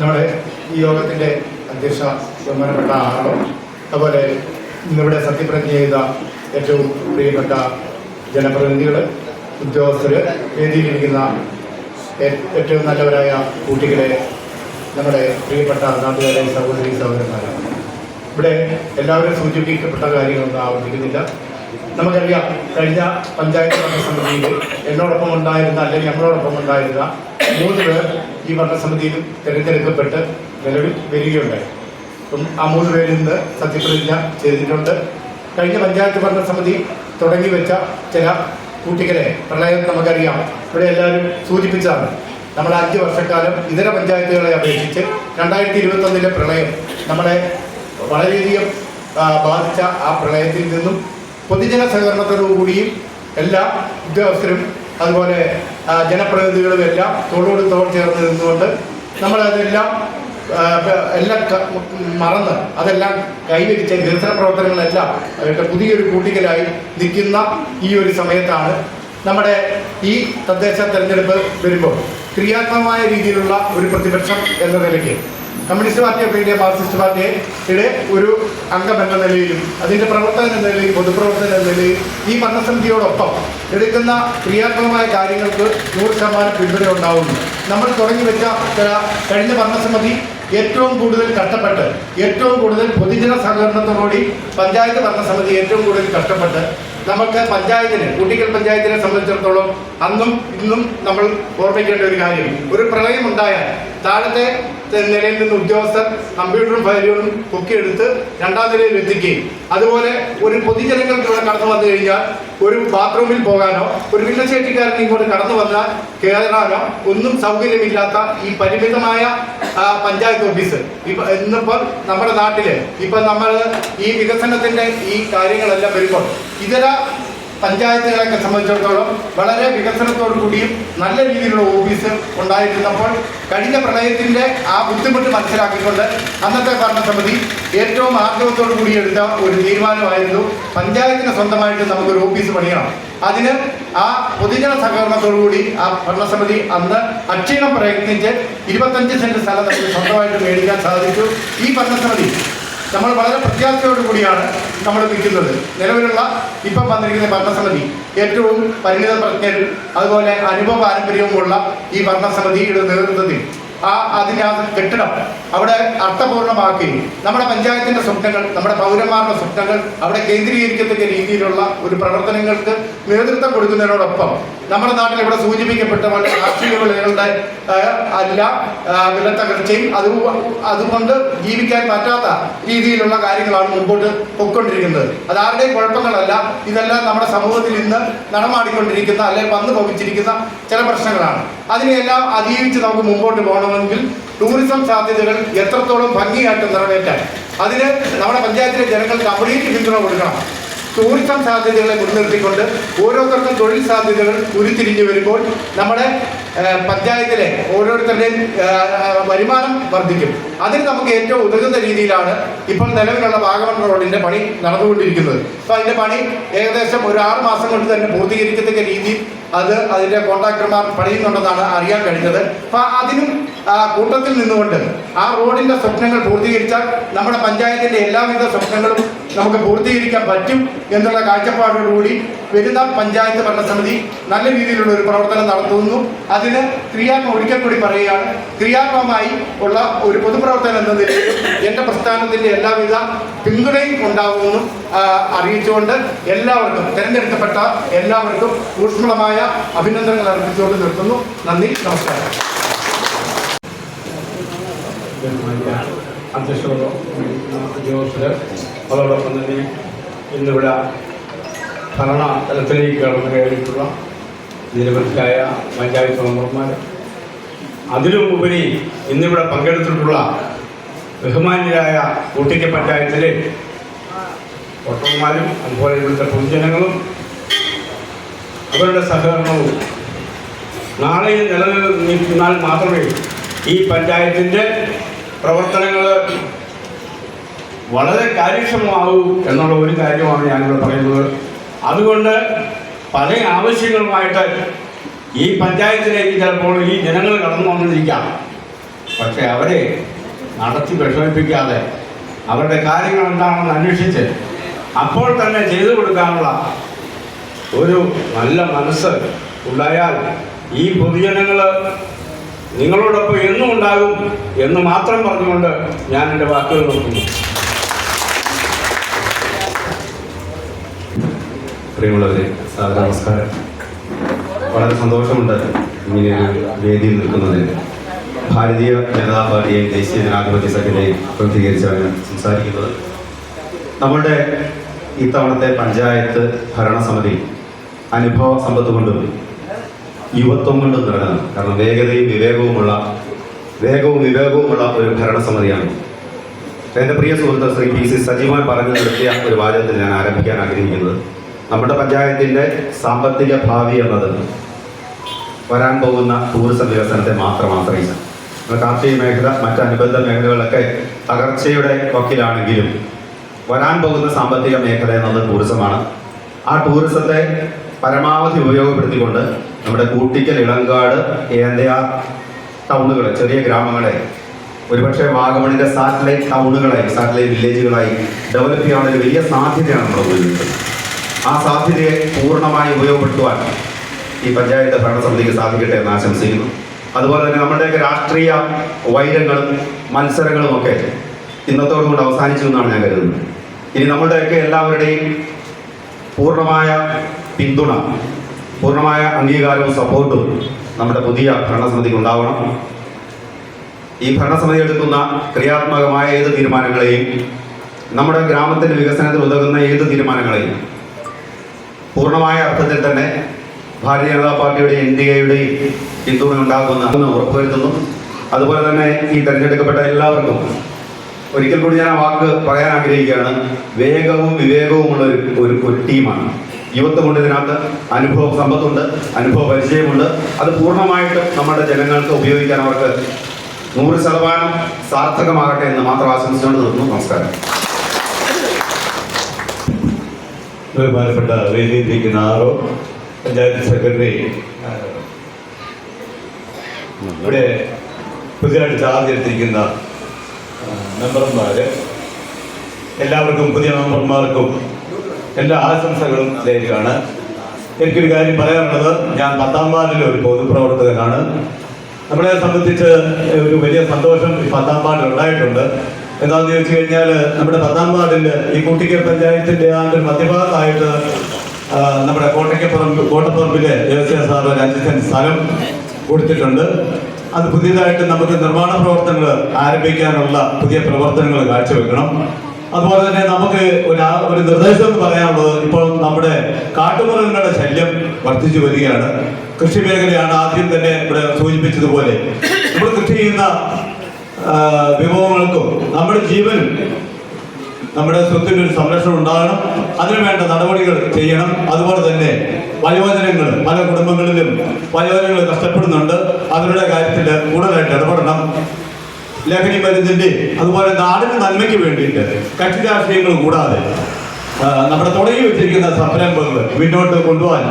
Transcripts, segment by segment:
നമ്മുടെ ഈ യോഗത്തിന്റെ അധ്യക്ഷ ബഹുമാനപ്പെട്ട ആറോ അതുപോലെ ഇന്നിവിടെ സത്യപ്രതിജ്ഞ ചെയ്ത ഏറ്റവും പ്രിയപ്പെട്ട ജനപ്രതിനിധികൾ ഉദ്യോഗസ്ഥർ വേദിയിലിരിക്കുന്ന ഏറ്റവും നല്ലവരായ കുട്ടികളെ നമ്മുടെ പ്രിയപ്പെട്ട നാട്ടുകാരെ സഹോദരി സഹോദരന്മാരാണ് ഇവിടെ എല്ലാവരും സൂചിപ്പിക്കപ്പെട്ട കാര്യങ്ങളൊന്നും ആവർത്തിക്കുന്നില്ല. നമുക്കറിയാം കഴിഞ്ഞ പഞ്ചായത്ത് ഭരണസമിതിയിൽ എന്നോടൊപ്പം ഉണ്ടായിരുന്ന അല്ലെങ്കിൽ ഞങ്ങളോടൊപ്പം ഉണ്ടായിരുന്ന മൂന്ന് പേർ ഈ ഭരണസമിതിയിലും തിരഞ്ഞെടുക്കപ്പെട്ട് നിലവിൽ വരികയുണ്ടായി. അപ്പം ആ മൂന്ന് പേരിൽ നിന്ന് സത്യപ്രതിജ്ഞ ചെയ്തിട്ടുണ്ട്. കഴിഞ്ഞ പഞ്ചായത്ത് ഭരണസമിതി തുടങ്ങി വെച്ച ചില കുട്ടികളെ പ്രളയം നമുക്കറിയാം. ഇവിടെ എല്ലാവരും സൂചിപ്പിച്ചതാണ്. നമ്മുടെ അഞ്ച് വർഷക്കാലം ഇതര പഞ്ചായത്തുകളെ അപേക്ഷിച്ച് രണ്ടായിരത്തി ഇരുപത്തൊന്നിലെ പ്രളയം നമ്മളെ വളരെയധികം ബാധിച്ച ആ പ്രളയത്തിൽ നിന്നും പൊതുജന സഹകരണത്തോടുകൂടിയും എല്ലാ ഉദ്യോഗസ്ഥരും അതുപോലെ ജനപ്രതിനിധികളും എല്ലാം തോളോട് തോൾ ചേർന്ന് നിന്നുകൊണ്ട് നമ്മളതെല്ലാം എല്ലാം മറന്ന് അതെല്ലാം കൈവരിച്ച വികസന പ്രവർത്തനങ്ങളെല്ലാം അവരുടെ പുതിയൊരു കൂട്ടിക്കലായി നിൽക്കുന്ന ഈ ഒരു സമയത്താണ് നമ്മുടെ ഈ തദ്ദേശ തെരഞ്ഞെടുപ്പ് വരുമ്പോൾ ക്രിയാത്മകമായ രീതിയിലുള്ള ഒരു പ്രതിപക്ഷം എന്ന നിലയ്ക്ക്. Communist party of India Marxist പാർട്ടിയുടെ ഒരു അംഗം എന്ന നിലയിലും അതിന്റെ പ്രവർത്തകൻ എന്ന നിലയിൽ പൊതുപ്രവർത്തകൻ എന്ന നിലയിൽ ഈ ഭരണസമിതിയോടൊപ്പം എടുക്കുന്ന ക്രിയാത്മകമായ കാര്യങ്ങൾക്ക് നൂറ് ശതമാനം പിന്തുണ ഉണ്ടാവുന്നു. നമ്മൾ തുടങ്ങി വെച്ച കഴിഞ്ഞ ഭരണസമിതി ഏറ്റവും കൂടുതൽ കഷ്ടപ്പെട്ട് ഏറ്റവും കൂടുതൽ പൊതുജന സഹകരണത്തോടുകൂടി പഞ്ചായത്ത് ഭരണസമിതി ഏറ്റവും കൂടുതൽ കഷ്ടപ്പെട്ട് നമുക്ക് പഞ്ചായത്തിന് കുട്ടിക്കൽ പഞ്ചായത്തിനെ സംബന്ധിച്ചിടത്തോളം അന്നും ഇന്നും നമ്മൾ ഓർമ്മിക്കേണ്ട ഒരു കാര്യം. ഒരു പ്രളയം ഉണ്ടായാൽ താഴത്തെ നിലയിൽ നിന്ന് ഉദ്യോഗസ്ഥർ കമ്പ്യൂട്ടറും ഫയലുകളും എടുത്ത് രണ്ടാം നിലയിൽ എത്തിക്കുകയും. അതുപോലെ ഒരു പൊതുജനങ്ങൾക്ക് ഇവിടെ കടന്നു വന്നു കഴിഞ്ഞാൽ ഒരു ബാത്റൂമിൽ പോകാനോ ഒരു ഭിന്നശേഷിക്കാരൻ ഇങ്ങോട്ട് കടന്നു വന്നാൽ കയറാനോ ഒന്നും സൗകര്യമില്ലാത്ത ഈ പരിമിതമായ പഞ്ചായത്ത് ഓഫീസ്. ഇപ്പൊ ഇന്നിപ്പോൾ നമ്മുടെ നാട്ടിൽ ഇപ്പൊ നമ്മൾ ഈ വികസനത്തിന്റെ ഈ കാര്യങ്ങളെല്ലാം വരുമ്പോൾ ഇതര പഞ്ചായത്തുകളെയൊക്കെ സംബന്ധിച്ചിടത്തോളം വളരെ വികസനത്തോടു കൂടിയും നല്ല രീതിയിലുള്ള ഓഫീസ് ഉണ്ടായിരുന്നപ്പോൾ കഴിഞ്ഞ പ്രളയത്തിന്റെ ആ ബുദ്ധിമുട്ട് മനസ്സിലാക്കിക്കൊണ്ട് അന്നത്തെ ഭരണസമിതി ഏറ്റവും ആഗ്രഹത്തോടു കൂടി എടുത്ത ഒരു തീരുമാനമായിരുന്നു പഞ്ചായത്തിന് സ്വന്തമായിട്ട് നമുക്കൊരു ഓഫീസ് പണിയണം. അതിന് ആ പൊതുജന സഹകരണത്തോടുകൂടി ആ ഭരണസമിതി അന്ന് അക്ഷീണം പ്രയത്നിച്ച് ഇരുപത്തഞ്ച് സെന്റ് സ്ഥലം നമുക്ക് സ്വന്തമായിട്ട് മേടിക്കാൻ സാധിച്ചു. ഈ ഭരണസമിതി നമ്മൾ വളരെ പ്രത്യാശയോടുകൂടിയാണ് നമ്മൾ നിൽക്കുന്നത്. നിലവിലുള്ള ഇപ്പം വന്നിരിക്കുന്ന ഭരണസമിതി ഏറ്റവും പരിണിത പ്രജ്ഞരും അതുപോലെ അനുഭവ പാരമ്പര്യവുമുള്ള ഈ ഭരണസമിതിയുടെ നേതൃത്വത്തിൽ. ആ അതിന്റെ ആ കെട്ടിടം അവിടെ അർത്ഥപൂർണമാക്കി. നമ്മുടെ പഞ്ചായത്തിന്റെ സ്വപ്നങ്ങൾ നമ്മുടെ പൗരന്മാരുടെ സ്വപ്നങ്ങൾ അവിടെ കേന്ദ്രീകരിക്കത്തക്ക രീതിയിലുള്ള ഒരു പ്രവർത്തനങ്ങൾക്ക് നേതൃത്വം കൊടുക്കുന്നതിനോടൊപ്പം നമ്മുടെ നാട്ടിൽ ഇവിടെ സൂചിപ്പിക്കപ്പെട്ട കാർഷിക വിളകളുടെ അല്ല വിലത്തകർച്ചയും അത് അതുകൊണ്ട് ജീവിക്കാൻ പറ്റാത്ത രീതിയിലുള്ള കാര്യങ്ങളാണ് മുമ്പോട്ട് പൊയ്ക്കൊണ്ടിരിക്കുന്നത്. അത് ആരുടെയും കുഴപ്പങ്ങളല്ല. ഇതെല്ലാം നമ്മുടെ സമൂഹത്തിൽ ഇന്ന് നടമാടിക്കൊണ്ടിരിക്കുന്ന അല്ലെങ്കിൽ വന്നു ഭവിച്ചിരിക്കുന്ന ചില പ്രശ്നങ്ങളാണ്. അതിനെയെല്ലാം അതിജീവിച്ച് നമുക്ക് മുമ്പോട്ട് പോകണമെങ്കിൽ ടൂറിസം സാധ്യതകൾ എത്രത്തോളം ഭംഗിയായിട്ട് നിറവേറ്റാൻ. അതിന് നമ്മുടെ പഞ്ചായത്തിലെ ജനങ്ങൾ കംപ്ലീറ്റ് പിന്തുണ കൊടുക്കണം. ടൂറിസം സാധ്യതകളെ മുൻനിർത്തിക്കൊണ്ട് ഓരോരുത്തർക്കും തൊഴിൽ സാധ്യതകൾ ഉരുത്തിരിഞ്ഞു വരുമ്പോൾ നമ്മുടെ പഞ്ചായത്തിലെ ഓരോരുത്തരുടെയും വരുമാനം വർദ്ധിക്കും. അതിന് നമുക്ക് ഏറ്റവും ഉതകുന്ന രീതിയിലാണ് ഇപ്പോൾ നിലവിലുള്ള വാഗമൺ റോഡിന്റെ പണി നടന്നുകൊണ്ടിരിക്കുന്നത്. അപ്പോൾ അതിന്റെ പണി ഏകദേശം ഒരു ആറ് മാസം കൊണ്ട് തന്നെ പൂർത്തീകരിക്കത്തക്ക രീതിയിൽ അത് അതിന്റെ കോൺട്രാക്ടർമാർ പണിയുന്നുണ്ടെന്നാണ് അറിയാൻ കഴിഞ്ഞത്. അപ്പൊ അതിനും കൂട്ടത്തിൽ നിന്നുകൊണ്ട് ആ റോഡിന്റെ സ്വപ്നങ്ങൾ പൂർത്തീകരിച്ചാൽ നമ്മുടെ പഞ്ചായത്തിന്റെ എല്ലാവിധ സ്വപ്നങ്ങളും നമുക്ക് പൂർത്തീകരിക്കാൻ പറ്റും എന്നുള്ള കാഴ്ചപ്പാടോടുകൂടി വരുന്ന പഞ്ചായത്ത് ഭരണസമിതി നല്ല രീതിയിലുള്ള ഒരു പ്രവർത്തനം നടത്തുന്നു. അതിന് ക്രിയാത്മ ഒരിക്കൽ കൂടി പറയുകയാണ്. ക്രിയാത്മകമായി ഉള്ള ഒരു പൊതുപ്രവർത്തനം എന്ന നിലയിൽ എന്റെ പ്രസ്ഥാനത്തിന്റെ എല്ലാവിധ പിന്തുണയും ഉണ്ടാകുമെന്നും അറിയിച്ചുകൊണ്ട് എല്ലാവർക്കും തിരഞ്ഞെടുക്കപ്പെട്ട എല്ലാവർക്കും ഊഷ്മളമായ അഭിനന്ദനങ്ങൾ അർപ്പിച്ചുകൊണ്ട് നിർത്തുന്നു. നന്ദി നമസ്കാരം. അധ്യക്ഷ ഉദ്യോഗസ്ഥര് അതോടൊപ്പം തന്നെ ഇന്നിവിടെ ഭരണ തലത്തിലേക്ക് കടന്നു കയറിയിട്ടുള്ള നിരവധിയായ പഞ്ചായത്ത് മെമ്പർമാർ അതിലും ഉപരി ഇന്നിവിടെ പങ്കെടുത്തിട്ടുള്ള ബഹുമാന്യരായ കൂട്ടിക്ക പഞ്ചായത്തിലെ വോട്ടർമാരും അതുപോലെ ഇവിടുത്തെ പൊതുജനങ്ങളും അവരുടെ സഹകരണവും നാളെയും നിലനിൽക്കുന്നാൽ മാത്രമേ ഈ പഞ്ചായത്തിന്റെ പ്രവർത്തനങ്ങൾ വളരെ കാര്യക്ഷമമാകൂ എന്നുള്ള ഒരു കാര്യമാണ് ഞാനിവിടെ പറയുന്നത്. അതുകൊണ്ട് പല ആവശ്യങ്ങളുമായിട്ട് ഈ പഞ്ചായത്തിലേക്ക് ചിലപ്പോൾ ഈ ജനങ്ങൾ കടന്നു വന്നിരിക്കാം. പക്ഷെ അവരെ നടത്തി വിഷമിപ്പിക്കാതെ അവരുടെ കാര്യങ്ങൾ എന്താണെന്ന് അന്വേഷിച്ച് അപ്പോൾ തന്നെ ചെയ്തു കൊടുക്കാനുള്ള ഒരു നല്ല മനസ്സ് ഉണ്ടായാൽ ഈ പൊതുജനങ്ങൾ നിങ്ങളോടൊപ്പം എന്നും ഉണ്ടാകും എന്ന് മാത്രം പറഞ്ഞുകൊണ്ട് ഞാൻ എന്റെ വാക്കുകൾ നിർത്തുന്നു. പ്രിയമുള്ളവരെ സാദര നമസ്കാരം. വളരെ സന്തോഷമുണ്ട് ഇങ്ങനെ ഒരു വേദിയിൽ നിൽക്കുന്നതിൽ ഭാരതീയ ജനതാ പാർട്ടിയെയും ദേശീയ ജനാധിപത്യ സഖ്യത്തെയും പ്രതികരിച്ചാണ് സംസാരിക്കുന്നത്. നമ്മളുടെ ഇത്തവണത്തെ പഞ്ചായത്ത് ഭരണസമിതി അനുഭവ സമ്പത്ത് കൊണ്ടും യുവത്വം കൊണ്ടും നടന്നു കാരണം വേഗതയും വിവേകവുമുള്ള വേഗവും വിവേകവുമുള്ള ഒരു ഭരണസമിതിയാണ്. എന്റെ പ്രിയ സുഹൃത്ത് ശ്രീ പി സി സജീവൻ പറഞ്ഞു നിർത്തിയ ഒരു വാചകത്തിൽ ഞാൻ ആരംഭിക്കാൻ ആഗ്രഹിക്കുന്നത്. നമ്മുടെ പഞ്ചായത്തിന്റെ സാമ്പത്തിക ഭാവി എന്നത് വരാൻ പോകുന്ന ടൂറിസം വികസനത്തെ മാത്രം ആശ്രയിച്ച കാർഷിക മേഖല മറ്റ് അനുബന്ധ മേഖലകളൊക്കെ തകർച്ചയുടെ വക്കിലാണെങ്കിലും വരാൻ പോകുന്ന സാമ്പത്തിക മേഖല എന്നത് ടൂറിസമാണ് ആ ടൂറിസത്തെ പരമാവധി ഉപയോഗപ്പെടുത്തിക്കൊണ്ട് നമ്മുടെ കൂട്ടിക്കൽ ഇളങ്കാട് ഏന്തയ ടൗണുകളെ ചെറിയ ഗ്രാമങ്ങളെ ഒരുപക്ഷെ വാഗമണിന്റെ സാറ്റലൈറ്റ് ടൗണുകളായി സാറ്റലൈറ്റ് വില്ലേജുകളായി ഡെവലപ്പ് ചെയ്യാനുള്ള വലിയ സാധ്യതയാണ് നമ്മുടെ നിൽക്കുന്നത്. ആ സാധ്യതയെ പൂർണമായി ഉപയോഗപ്പെടുത്തുവാൻ ഈ പഞ്ചായത്ത് ഭരണസമിതിക്ക് സാധിക്കട്ടെ എന്ന് ആശംസിക്കുന്നു. അതുപോലെ തന്നെ നമ്മുടെയൊക്കെ രാഷ്ട്രീയ വൈരങ്ങളും മത്സരങ്ങളും ഒക്കെ ഇന്നത്തോടുകൂടി അവസാനിച്ചു എന്നാണ് ഞാൻ കരുതുന്നത്. ഇനി നമ്മുടെയൊക്കെ എല്ലാവരുടെയും പൂർണമായ പിന്തുണ പൂർണമായ അംഗീകാരവും സപ്പോർട്ടും നമ്മുടെ പുതിയ ഭരണസമിതിക്ക് ഉണ്ടാവണം. ഈ ഭരണസമിതി എടുക്കുന്ന ക്രിയാത്മകമായ ഏത് തീരുമാനങ്ങളെയും നമ്മുടെ ഗ്രാമത്തിന്റെ വികസനത്തിൽ ഉതകുന്ന ഏത് തീരുമാനങ്ങളെയും പൂർണമായ അർത്ഥത്തിൽ തന്നെ ഭാരതീയ ജനതാ പാർട്ടിയുടെ എൻ ഡി എയുടെയും പിന്തുണ ഉണ്ടാക്കുന്ന ഉറപ്പുവരുത്തുന്നു. അതുപോലെ തന്നെ ഈ തെരഞ്ഞെടുക്കപ്പെട്ട എല്ലാവർക്കും ഒരിക്കൽ കൂടി ഞാൻ ആ വാക്ക് പറയാൻ ആഗ്രഹിക്കുകയാണ്. വേഗവും വിവേകവുമുള്ള ഒരു ഒരു ഒരു ടീമാണ്. യുവത്വമുണ്ട് ഇതിനകത്ത് അനുഭവ സമ്പത്തുണ്ട് അനുഭവ പരിചയമുണ്ട്. അത് പൂർണമായിട്ട് നമ്മുടെ ജനങ്ങൾക്ക് ഉപയോഗിക്കാൻ അവർക്ക് നൂറ് ശതമാനം സാർത്ഥകമാകട്ടെ എന്ന് മാത്രം ആശംസിച്ചുകൊണ്ട് നിർത്തുന്നു. നമസ്കാരം. ബഹുമാനപ്പെട്ട വേദിയിലിരിക്കുന്ന ആറോ പഞ്ചായത്ത് സെക്രട്ടറി ഇവിടെ പുതിയതായിട്ട് ചാർജ് എടുത്തിരിക്കുന്ന മെമ്പർമാർ എല്ലാവർക്കും പുതിയ മെമ്പർമാർക്കും എല്ലാ ആശംസകളും നേരുകയാണ്. എനിക്കൊരു കാര്യം പറയാനുള്ളത് ഞാൻ പത്താം വാർഡിലെ ഒരു പൊതുപ്രവർത്തകനാണ്. നമ്മളെ സംബന്ധിച്ച് ഒരു വലിയ സന്തോഷം ഈ പത്താം വാർഡിൽ ഉണ്ടായിട്ടുണ്ട്. എന്താണെന്ന് ചോദിച്ചു കഴിഞ്ഞാൽ നമ്മുടെ പത്താം ഈ കൂട്ടിക്കൽ പഞ്ചായത്തിന്റെ ആ ഒരു മധ്യഭാഗത്തായിട്ട് നമ്മുടെ കോട്ടയ്ക്കപ്പുറം കോട്ടപ്പുറമ്പിലെ വ്യവസായ സാറ് സെന്റ് സ്ഥലം കൊടുത്തിട്ടുണ്ട്. അത് പുതിയതായിട്ട് നമുക്ക് നിർമ്മാണ പ്രവർത്തനങ്ങൾ ആരംഭിക്കാനുള്ള പുതിയ പ്രവർത്തനങ്ങൾ കാഴ്ചവെക്കണം. അതുപോലെ തന്നെ നമുക്ക് ഒരു ഒരു നിർദ്ദേശം എന്ന് പറയാനുള്ളത് ഇപ്പോൾ നമ്മുടെ കാട്ടുമൃഗങ്ങളുടെ ശല്യം വർദ്ധിച്ചു വരികയാണ്. കൃഷി മേഖലയാണ് ആദ്യം തന്നെ ഇവിടെ സൂചിപ്പിച്ചതുപോലെ. നമ്മൾ കൃഷി ചെയ്യുന്ന വിഭവങ്ങൾക്കും നമ്മുടെ ജീവനും നമ്മുടെ സ്വത്തിന് ഒരു സംരക്ഷണം ഉണ്ടാകണം. അതിനു വേണ്ട നടപടികൾ ചെയ്യണം. അതുപോലെ തന്നെ വയോജനങ്ങൾ പല കുടുംബങ്ങളിലും വയോജനങ്ങൾ കഷ്ടപ്പെടുന്നുണ്ട്. അവരുടെ കാര്യത്തിൽ കൂടുതലായിട്ട് ഇടപെടണം. ലഹരി മരുന്നിന്റെ അതുപോലെ നാടിന് നന്മയ്ക്ക് വേണ്ടിയിട്ട് കക്ഷി രാഷ്ട്രീയങ്ങൾ കൂടാതെ നമ്മുടെ തുടങ്ങി വെച്ചിരിക്കുന്ന സംരംഭങ്ങൾ മുന്നോട്ട് കൊണ്ടുപോകാൻ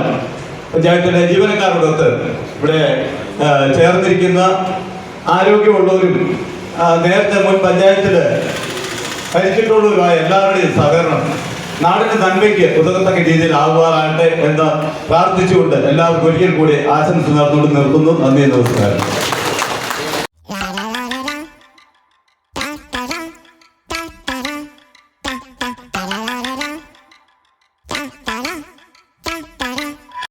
പഞ്ചായത്തിലെ ജീവനക്കാരോടൊത്ത് ഇവിടെ ചേർന്നിരിക്കുന്ന ആരോഗ്യമുള്ളവരും നേരത്തെ മുൻ പഞ്ചായത്തിൽ ഭരിച്ചിട്ടുള്ളവരുമായ എല്ലാവരുടെയും സഹകരണം നാടിന്റെ നന്മയ്ക്ക് ഉതകത്തക്ക രീതിയിൽ ആകുവാനാകട്ടെ എന്ന് പ്രാർത്ഥിച്ചുകൊണ്ട് എല്ലാവർക്കും ഒരിക്കൽ കൂടി ആശംസ നടന്നുകൊണ്ട് നിർത്തുന്നു. നന്ദി നമസ്കാരം.